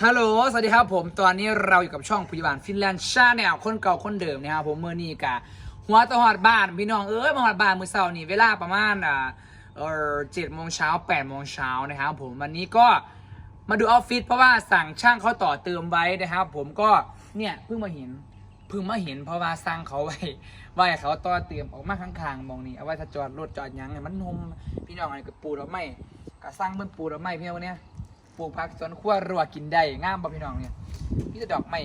ฮัลโหล สวัสดีครับผม ตอนนี้เราอยู่กับช่องพยาบาลฟินแลนด์ชาแนลคนเก่าคนเดิมนะครับผมเมื่อนี้กะหัวตะหอดบ้านพี่น้องเอ้ยมาหอดบ้านมือเสาร์นี่เวลาประมาณอ่าเออเจ็ดโมงเช้าแปดโมงเช้านะครับผมวันนี้ก็มาดูออฟฟิศเพราะว่าสั่งช่างเขาต่อเติมไว้นะครับ ผมก็เนี่ยเพิ่งมาเห็นเพิ่งมาเห็นเพราะว่าสั่งเขาไว้ไว้เขาต่อเติมออกมาข้างๆมองนี่เอาไว้ถ้าจอดรถจอดยังไงมันนมพี่น้องอะไรกับปูดอกไม้กะสร้างเบิ้นปูดอกไม้พี่น้องวันเนี้ย ปลูกผักสวนครัวรัวกินได้งามบ่พี่น้องเนี่ยมีแต่ดอกไม้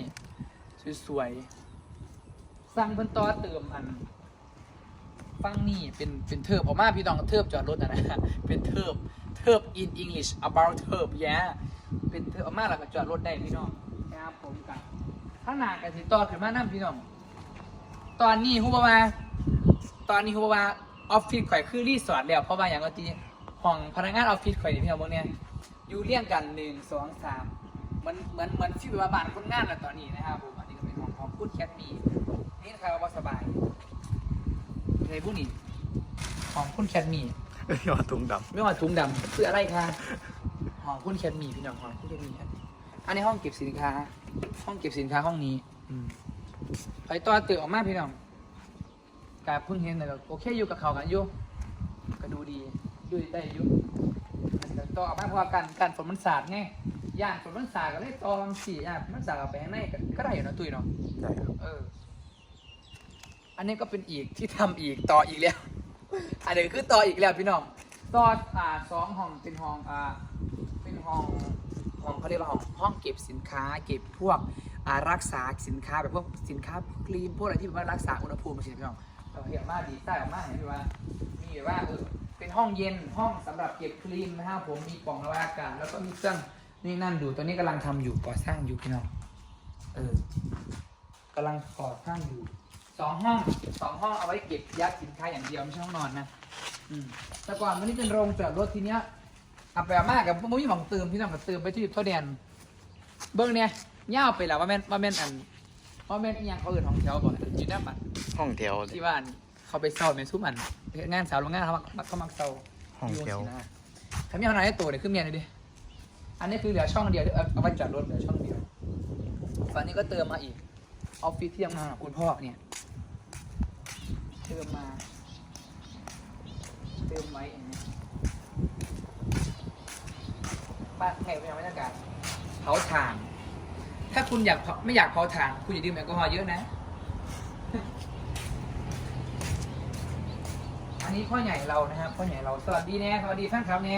สวยๆสร้างเพิ่นต่อเติมอันฟังนี่เป็นเป็นเทิบออกมาพี่น้องเทิบจอดรถนะนะเป็นเทิบเทิบ in English about เทิบแย่เป็นเทิบออกมาแล้วก็จอดรถได้พี่น้องนะครับผมกับข้างหน้ากันสิต่อขึ้นมานํพี่น้อง ตอนนี้ฮูบ่ว่า ตอนนี้ฮูบ่ว่าออฟฟิศข่อยคือรีสอร์ทแล้วเพราะว่าอย่างก็ตีห้องพนักงานออฟฟิศข่อยนี่พี่น้องพวกเนี้ย อยู่เรียงกันหนึ่งสองสามเหมือนเหมือนเหมือนที่ว่าบ้านคนงานแล้วตอนนี้นะครับผมอันนี้ก็เป็นของของพูดแคทมีนี่นะครับว่าสบายในผู้นี้ของคุณแคทมียอดตุงดไม่ว่าถุงดำคืออะไรคะของคุณแคทมีพี่น้องของคุณแคทมีครับอันนี้ห้องเก็บสินค้า ห้องเก็บสินค้าห้องนี้ำอืมไปตัวเตือออกมาพี่น้องกาเพิ่งเห็นแต่ก็โอเคอยู่กับเขากันอยู่ก็ดูดีอยู่ได้อยู่อันนี้ก็ ต่อออกมาเพราะว่าการการฝนมันสาดไงย่านฝนมันสาดก็เลยตอมสี่ย่านฝนมันสาดเอาไปข้างในก็ก็ได้อยู่นะตุ้ยเนาะได้ครับเออ อันนี้ก็เป็นอีกที่ทำอีกต่ออีกแล้ว อันนี้คือต่ออีกแล้วพี่น้องต่ออ่าสองห้องเป็นห้องอ่าเป็นห้องห้องเขาเรียกว่าห้องห้องเก็บสินค้า เก็บพวกอ่ารักษาสินค้าแบบพวกสินค้าครีมพวกอะไรที่แบบว่ารักษาอุณหภูมิมาสิพี่น้องเราเห็นมากดีใต้ออกมาเห็นไหมว่ามีแบบว่าเออ เป็นห้องเย็นห้องสำหรับเก็บครีมนะครับผมมีกล่องระบายอากาศแล้วก็มีเครื่องนี่นั่นดูตอนนี้กำลังทำอยู่ก่อสร้างอยู่พี่น้องเออกำลังก่อสร้างอยู่สองห้องสองห้องเอาไว้เก็บยัดสินค้าอย่างเดียวไม่ใช่ห้องนอนนะอืมแต่ก่อนวันนี้เป็นโรงจอดรถทีเนี้ยเอาไปเอามากกับมุ้ยหมองเติมพี่น้องก็เติมไปที่เท่าแดนเบิ้งเนี่ยย่าวไปแล้วว่าแม่นว่าแม่นอันว่าแม่นอีหยังเขาเอื่นของแถวก่อนอยู่หน้าบัตรห้องแถวเลยที่บ้านเขาไปเซาเป็นซุ้มอัน งานสาวโรงงานเขามักเขามักเซาห้องแถวยู่สินะถ้ามีเอาไหนให้ตัวเนี่ยขึ้นเมียเลยดิ อันนี้คือเหลือช่องเดียวที่เอาเอาไว้จอดรถเหลือช่องเดียว ฝั่งนี้ก็เติมมาอีก ออฟฟิศที่ทำงานของคุณพ่อเนี่ย เติมมา เติมไว้อย่างนี้บ้านแขกเป็นบรรยากาศเผาถ่าน ถ้าคุณอยากเผาไม่อยากเผาถ่าน คุณอย่าดื่มแอลกอฮอล์เยอะนะ อันนี้พ่อใหญ่เรานะครับพ่อใหญ่เราสวัสดีแน่สวัสดีแฟนคลับแน่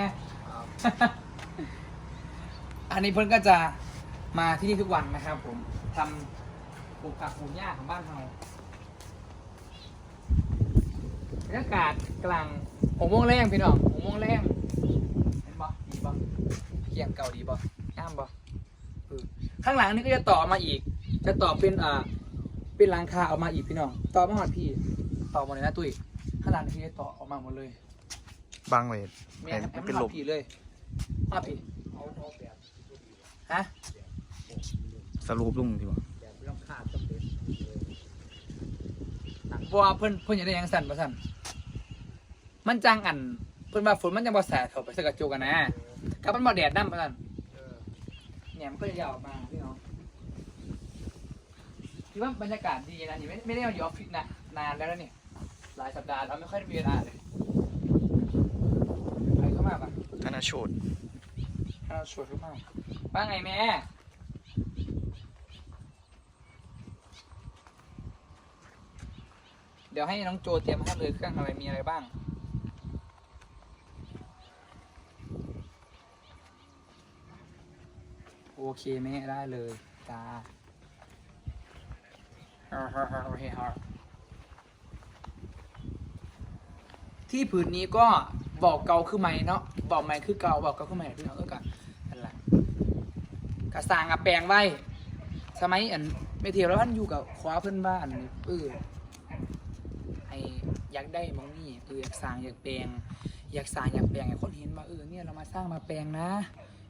อันนี้เพิ่นก็จะมาที่นี่ทุกวันนะครับ ผมทำปลูกผักปลูกหญ้าของบ้านเราบรรยากาศกลางหกโมงแรงพี่น้องหกโมงแรงเห็นบ่ดีบ่เกียงเก่าดีบ่งามบ่เออข้างหลังนี่ก็จะต่อมาอีก จะต่อเป็นอ่าเป็นหลังคาออกมาอีกพี่น้อง ต่อมาหอดพี่ ต่อมดเลยนะตุ้ย ข้างหลังนี่คือจะต่อออกมาหมดเลยบางเวทแม่เห็นให้เป็นมันลหอมดพี่เลยหอดพี่ฮะสรุปลุงที่ว่าเพราะว่าเพิ่นเพิ่นอยากได้หยังสั่นบ่สั่นมันจังอัน เพิ่นว่าฝนมันจังบ่แสบเข้าไปใส่กระจกกันนะกับมันบ่แดดนำบ่สั่นเนี่ยมันก็จะยาวออกมาพี่น้องคิดว่าบรรยากาศดีนะนี่ไม่ไม่ได้มาอยู่ออฟฟิศนะนานแล้วนะเนี่ย หลายสัปดาห์แล้วไม่ค่อยได้มีเวลาเลยใครเข้ามาปะธนาโชดถ้าเราชวนเข้ามาว่าไงแม่เดี๋ยวให้น้องโจเตรียมให้เลยเครื่องอะไรมีอะไรบ้าง โอเคแม่ได้เลยจ้าโอเคครับ ที่ผืนนี้ก็บอกเกาคือไม่เนาะบอกไม่คือเกาบอกเกาคือไม่พี่น้องเออกันนั่นแหละกระสางอะแปลงไว้สมัยอันไม่เทียวแล้วท่านอยู่กับคว้าเพื่อนบ้านเออไออยากได้มองนี่เอออยากสร้างอยากแปลง อยากสร้างอยากแปลงให้คนเห็นว่าเออเนี่ยเรามาสร้างมาแปลงนะ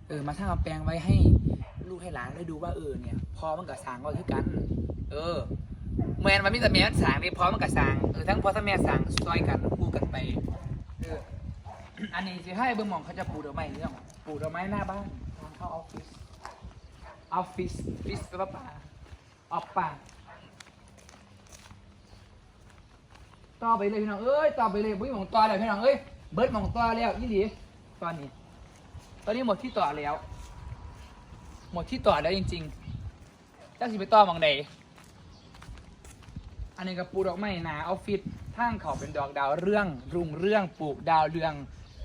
เออมาสร้างมาแปลงไว้ให้ลูกให้หลานได้ดูว่าเออเนี่ยพอมันกับสร้างก็คือกัน เออ แมนมันมีแต่แม่สางนี่พอมกับสางเออทั้งพอทั้งแม่สางซอยกันคู่กันไปเอออันนี้สิให้เบิ่งหมองเขาจะปลูกดอกไม้เรื่องปลูกดอกไม้หน้าบ้านทางเข้าออฟฟิศเอาฟิสฟิสแปลว่าปลาออกปลาต่อไปเลยพี่น้องเอ้ยต่อไปเลยบุ้ยหมองต่อเลยพี่น้องเอ้ยเบิร์ดหมองต่อแล้วยี่หลีตอนนี้ ตอนนี้หมดที่ต่อแล้ว หมดที่ต่อแล้วจริงๆจ้าสิไปต่อมองใด อันนี้ก็ปลูกดอกไม้หนาออฟฟิศทางเขาเป็นดอกดาวเรื่องรุ่งเรื่องปลูกดาวเรือง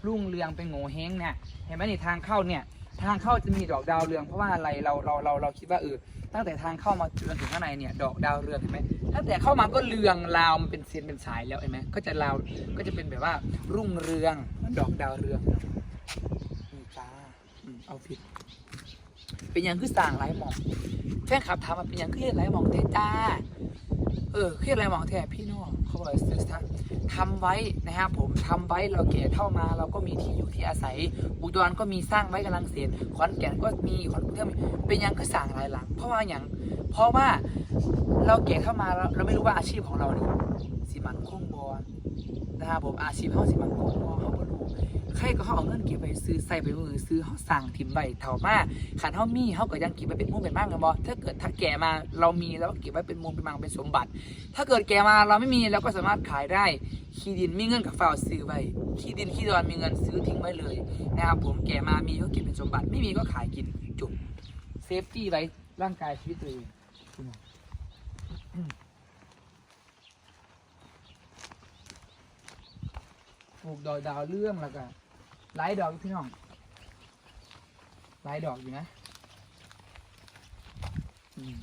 รุ่งเรืองเป็นโง่เฮงเนี่ยเห็นไหมนี่ทางเข้าเนี่ยทางเข้าจะมีดอกดาวเรืองเพราะว่าอะไรเราเราเราเราคิดว่าเออตั้งแต่ทางเข้ามาจนถึงข้างในเนี่ยดอกดาวเรืองเห็นไหมตั้งแต่เข้ามาก็เรืองราวมันเป็นเส้นเป็นสายแล้วเห็นไหมก็จะราวก็จะเป็นแบบว่ารุ่งเรืองดอกดาวเรืองนี่จ้าอืมเอาผิด เป็นยังคือสั่งไรหมองแฟนคลับถามมาเป็นยังคือเฮ็ดไรหมองเทจ้า เออเครียดอะไรหมองแท้พี่น้องเขาบอกซื้อททำไว้นะครับผมทำไว้เราเก่เข้ามา เราก็มีที่อยู่ที่อาศัย อุดรก็มีสร้างไว้กำลังเสร็จขอนแก่นก็มีขอนแก่นก็มีเป็นยังคือสั่งหลายหลัง เพราะว่าอย่างเพราะว่าเราเก่เข้ามาเราเราไม่รู้ว่าอาชีพของเราเนี่ยสิมันคงบอนะครับผมอาชีพเขาสิมันคงบอเขาบ่รู้ ใครก็เขาเอาเงินเก็บไปซื้อใส่ไปมือซื้อเขาสั่งถิ่มใบเท่ามาขันเขามีเขาก็ยังเก็บไว้เป็นมูลเป็นมากเลยบอถ้าเกิดถ้าแก่มาเรามีแล้วก็เก็บไว้เป็นมูลเป็นมังเป็นสมบัติ ถ้าเกิดแกมาเราไม่มีเราก็สามารถขายได้ขี้ดินมีเงินกับฝาซื้อไว้ขี้ดินขี้ดอนมีเงินซื้อทิ้งไว้เลยนะครับผมแกมามีก็เก็บเป็นสมบัติ ไม่มีก็ขายกินจบเซฟตี้ไว้ร่างกายชีวิตตัวเองอืมปลูกดอกดาวเรื่องแล้วก็ หลายดอกอยู่พี่น้องหลายดอกอยู่นะอืม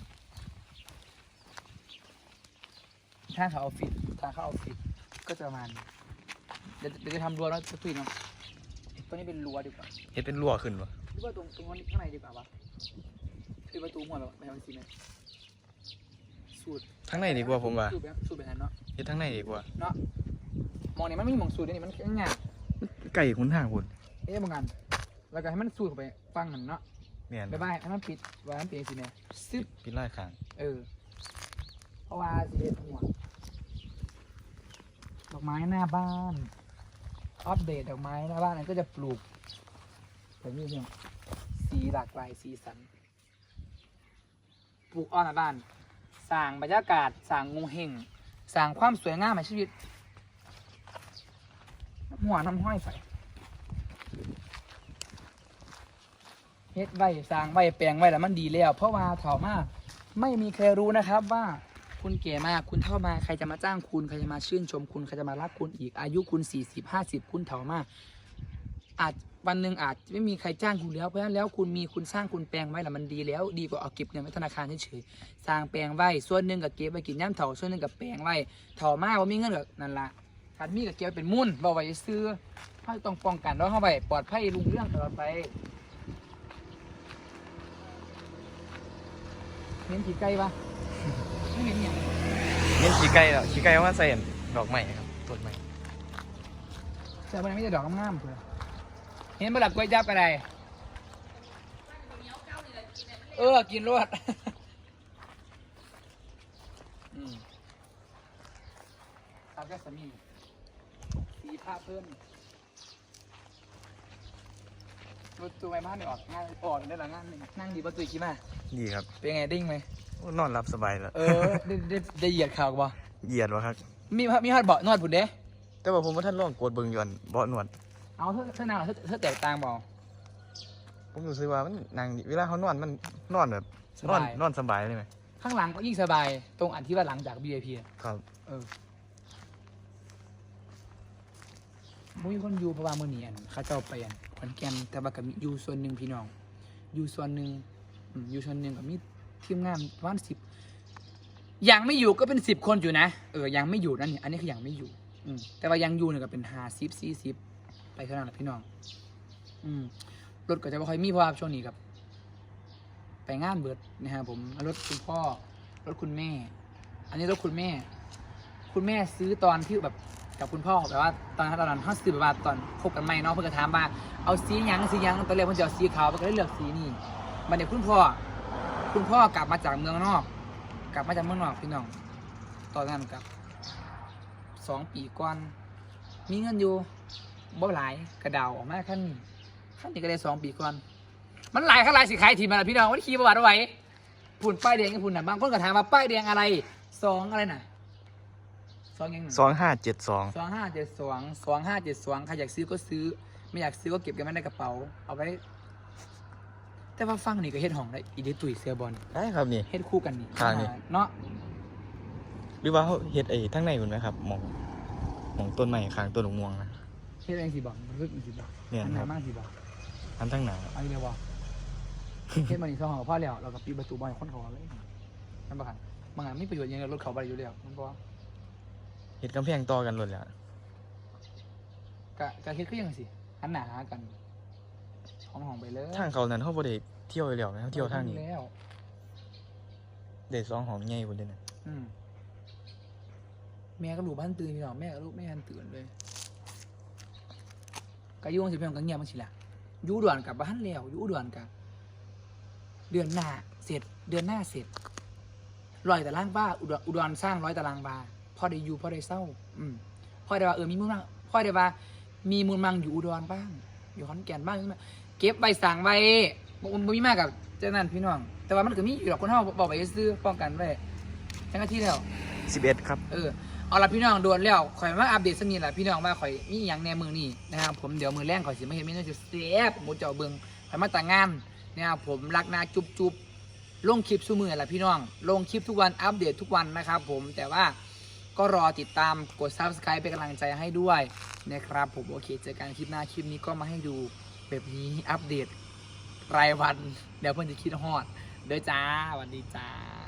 ถ้าเขาออฟฟิศถ้าเขาออฟฟิศก็จะประมาณนี้เดี๋ยวเดี๋ยวจะทำรั้วแล้วจะคุยเนาะตัวนี้เป็นรั้วดีกว่าเฮ็ดเป็นรั่วขึ้นวะหรือว่าตรงตรงนี้ข้างในดีกว่าวะคือประตูหัวแบบไม่เอาสีไหมสูตรทั้งในดีกว่าผมว่าสูตรแบบสูตรแบบนั้นเนาะเฮ็ดทั้งในดีกว่าเนาะมองนี่มันไม่มีหมองสูตรนี่มันแค่ง่าย ไก่คุณทางคุณเอ๊ะบางกันแล้วก็ให้มันสูตรเข้าไปฟังหนึ่งเนาะแม่นบ๊ายบายให้มันปิดไว้ให้มันเป็นสีเนี่ยซึบปิดไล่ข้างเออเพราะว่าสิเฮ็ดหัวดอกไม้หน้าบ้านอัปเดตดอกไม้หน้าบ้านนั้นก็จะปลูกแบบนี้เนี่ยสีหลากหลายสีสันปลูกอ้อนหน้าบ้านสร้างบรรยากาศสร้างงูเห่งสร้างความสวยงามในชีวิตน้ำ หัวน้ำห้อยใส่เฮ็ดไว้สร้างไว้แปลงไว้แล้วมันดีแล้ว เพราะว่าเถ่ามาไม่มีใครรู้นะครับว่าคุณเก๋มากคุณเท่ามาใครจะมาจ้างคุณใครจะมาชื่นชมคุณใครจะมารักคุณอีกอายุคุณสี่สิบห้าสิบคุณเท่ามาอาจวันหนึ่งอาจไม่มีใครจ้างคุณแล้วเพราะฉะนั้นแล้วคุณมีคุณสร้างคุณแปลงไว้แล้วมันดีแล้ว ดีกว่าเอาเก็บเงินไว้ธนาคารเฉยๆสร้างแปลงไว้ส่วนหนึ่งกับเก็บไว้กินย่ำเถาส่วนหนึ่งกับแปลงไว้เถามาว่ามีเงินกับนั่นละ การมีกับเก็บไว้เป็นมุ่นบอกไว้ซื้อเขาต้องป้องกันแล้วเข้าไปปลอดภัยรุ่งเรื่องตลอดไปเห็นขี่ไก่ปะไม่เห็นอย่างเน้นขี้ไก่แล้วขี้ไก่เอามาใส่อันดอกไม้ครับต้นไม้แต่วันนี้ไม่ได้ดอกงามๆเลยเห็นบลักกล้วยจับอะไรเออ กินรวดอืมตามแค่สามี สีผ้าเพิ่มรถตัวไม้บ้านเนี่ยออกง่ายออกได้หลังงานหนึ่งนั่งดีประตูขี้มาดีครับ เป็นไงดิ้งไหมโอ้นอนหลับสบายแล้วเออได้ได้ได้เหยียดข่าวบ่เหยียดวะครับ มีมีฮอดเบาะนวดผุดเด้ แต่ว่าผมว่าท่านลองกดเบิ่งย้อนเบาะนวด เอาเธอเธอนางเธอเธอแตกต่างบ่ ผมรู้สึกว่ามันนั่งเวลาเขานอนมันนอนแบบสนอนบาย นอนสบายเลยไหมข้างหลังก็ยิ่งสบาย ตรงอันที่ว่าหลังจาก VIP อะครับ เออ บ่มีคนอยู่เพราะว่ามื้อนี้อันเขาเจ้าไปอันขอนแก่นแต่ว่าก็มีอยู่ส่วนหนึ่งพี่น้อง อยู่ส่วนหนึ่งอืมอยู่ส่วนหนึ่งก็มีทีมงานประมาณสิบยังไม่อยู่ก็เป็นสิบคนอยู่นะเออยังไม่อยู่นั่นเนี่ยอันนี้คือยังไม่อยู่ อืมแต่ว่ายังอยู่เนี่ยก็เป็นห้าสิบสี่สิบไปเท่านั้นแหละพี่น้อง อืมรถก็จะไม่ค่อยมีเพราะว่าช่วงนี้ครับ ไปงานเบิดนะครับผมรถคุณพ่อรถคุณแม่ อันนี้รถคุณแม่ คุณแม่ซื้อตอนที่แบบ กับคุณพ่อแบบว่าตอนนั้นตอนนั้นเขาซื้อแบบว่าตอนคบกันใหม่เนาะเพื่อนก็ถามว่าเอาสีหยังสีหยังตอนแรกเพื่อนจะเอาสีขาวเพื่อนก็เลยเลือกสีนี่บัดนี้คุณพ่อคุณพ่อกลับมาจากเมืองนอก กลับมาจากเมืองนอกพี่น้อง ตอนนั้นกับสองปีก่อนมีเงินอยู่บ่หลายกระเดาออกมาขั้นขั้นนี้ก็ได้สองปีก่อนมันหลายข้าหลายสิขายทีมาแล้วพี่น้องว่าขี่ประวัติเอาไว้พุ่นป้ายแดงกับพุ่นน่ะบางคนก็ถามว่าป้ายแดงอะไรสองอะไรน่ะ องยังไงสองห้าเจ็ดสองสองห้าเจ็ดสองสองห้าเจ็ดสองใครอยากซื้อก็ซื้อ ไม่อยากซื้อก็เก็บกันไว้ในกระเป๋า เอาไว้ แต่ว่าฟังนี่ก็เฮ็ดห้องได้อีเดตุยเซียบอลได้ครับนี่ เฮ็ดคู่กันนี่ครับนี่ เนาะหรือว่าเขาเฮ็ดไอ้ทั้งในคุณไหมครับหมองหมองต้นใหม่ข้างต้นหลวงม่วงนะ เฮ็ดเองสิบอกมันรึกมันสิบอกเนี่ยอันคไหนรับ มากสิบอกอันทั้งหนาเอาอีเดียวบอก เฮ็ดมานี่สองห้องกับพ่อแล้วเราก็ปิดประตูบ้านคนเขาเลยนั่นปะกันบางอันมีประโยชน์อยังไงรถเขาไปอยู่แล้วมันบอก เฮ็ดกำแพงต่อกันหมดแล้วกะกะเฮ็ดก็ยังสิหันหน้าหากันห้องห้องไปเลยทางเขานั้นเขาบ่ได้เที่ยวไปแล้วนะเขาเที่ยวทางนี้แล้ว เด็ดสองหองใหญ่พุ่นเด้นะอืมแม่ก็ลูกบ้านตื่นพี่น้องแม่กับลูกไม่ทันตื่นเลยก็อยุ่งสิเพียงก็เงียบมันสิละอยูอุด่วนกับบ้านแล้วอยูอุด่วนกับเดือนหน้าเสร็จเดือนหน้าเสร็จร้อยตารางบ้าอุดรอุดรสร้างร้อยตารางบา พ่อได้อยู่พ่อได้เศร้า อืมพ่อได้ว่าเออมีมูลมังพ่อได้ว่า มีมูลมังอยู่อุดรบ้าง อยู่ขอนแก่นบ้างใช่ไหมเก็บใบสั่งไว้บ่บ่มีมากกับเจ้านั่นพี่น้อง แต่ว่ามันก็มีอยู่หรอกคนเฮาบอกไปซื้อป้องกันไว้ทั้งอาที่แล้วสิบเอ็ดครับเออเอาละพี่น้องโดนแล้วข่อยมาอัปเดตสักนิดละพี่น้องว่าข่อยมีอหย่างแหนมือนี่นะครับผมเดี๋ยวมือแรงข่อยสิมาเห็นเมนูจะเสียบหมูเจ้าเบิงข่อยมาแต่งงานนะครับผมรักนาจุบจุบลงคลิปสู้มือละพี่น้อง ลงคลิปทุกวันอัปเดตทุกวันนะครับผมแต่ว่า ก็รอติดตามกด subscribe เป็นกำลังใจให้ด้วยนะครับผมโอเคเจอกันคลิปหน้าคลิปนี้ก็มาให้ดูแบบนี้อัปเดตรายวัน เดี๋ยวเพื่อนจะคิดฮอดเด้อจ้าสวัสดีจ้า